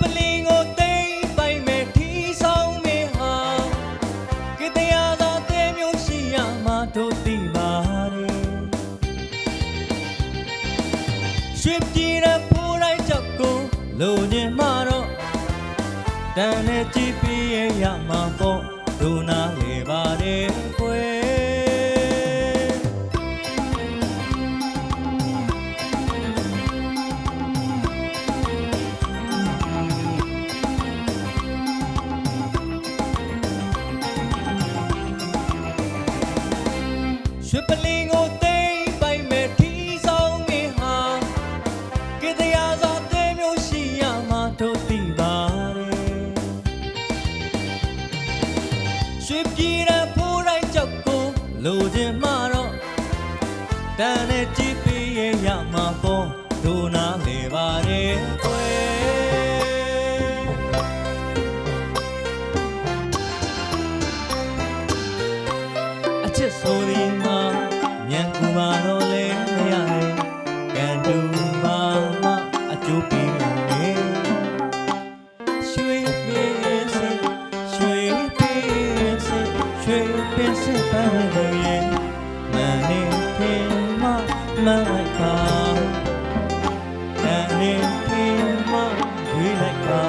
ပလင်ကိုသိမ့်ပိုင်မဲ့ထီဆောင်မေဟာကိတရားသာတဲမျိုးရှိရမှာတို့သိပါတယ်ရွှေပြည်ရဖိုးတိုင်းကြောက်ကိုလိုချင်မှာတော့တန်နဲ့ကြည့်ပြရမှာပေါ့ဒုနာလေပါတယ် ရွှေပလင်ကိုသိမ့်ပိုင်မဲ့ထီဆောင်နေဟာကိတရားသာတဲမျိုးရှိရမှာတို့သိပါတယ်ရွှေပြည်ရဖိုးတိုင်းကြောက်ကိုလိုချင်မှာတော့တန်နဲ့ကြည့်ပေးရရမှာပေါ့ဒုနာလေပါတယ်ကွယ်အချစ်ဆိုဒီမှာ မလိုက်ပါတန်နေခင်မရွေးလိုက်ပါ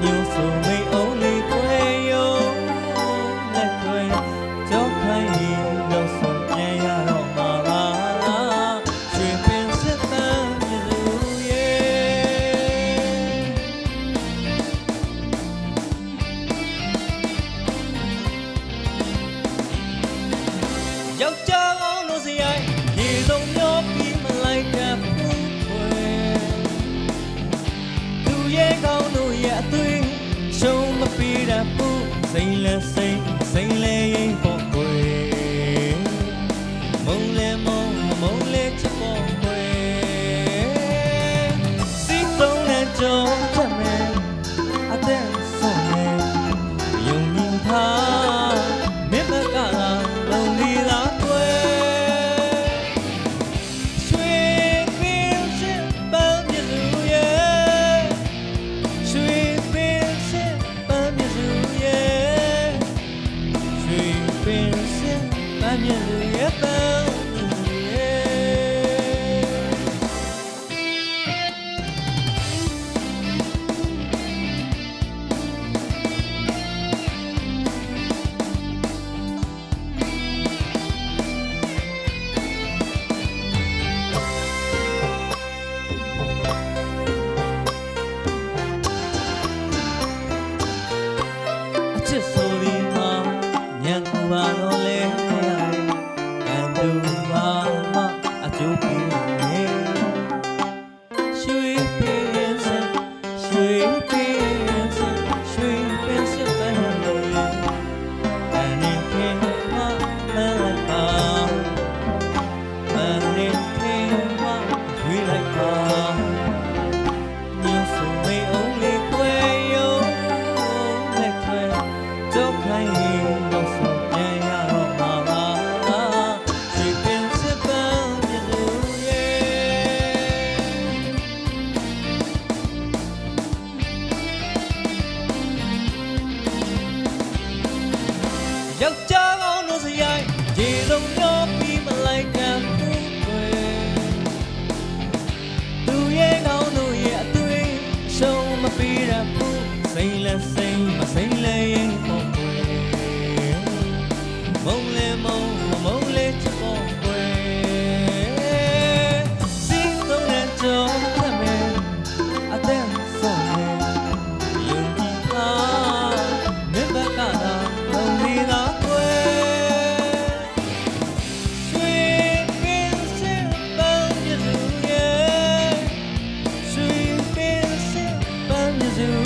ညို့ဆိုမိတ်အောင် ယောက်ျားကောင်းတို့စရိုက်ဒီလုံးရောပြီးမလိုက်ခံဘူးပဲသူရဲ့ကောင်းတို့ရဲ့အသွေးရှုံးမပေးရဘူးစိမ့်လဲစိမ့်မစိမ့်လဲရင်ပေါ့ပဲမုံလဲမုံ zoo.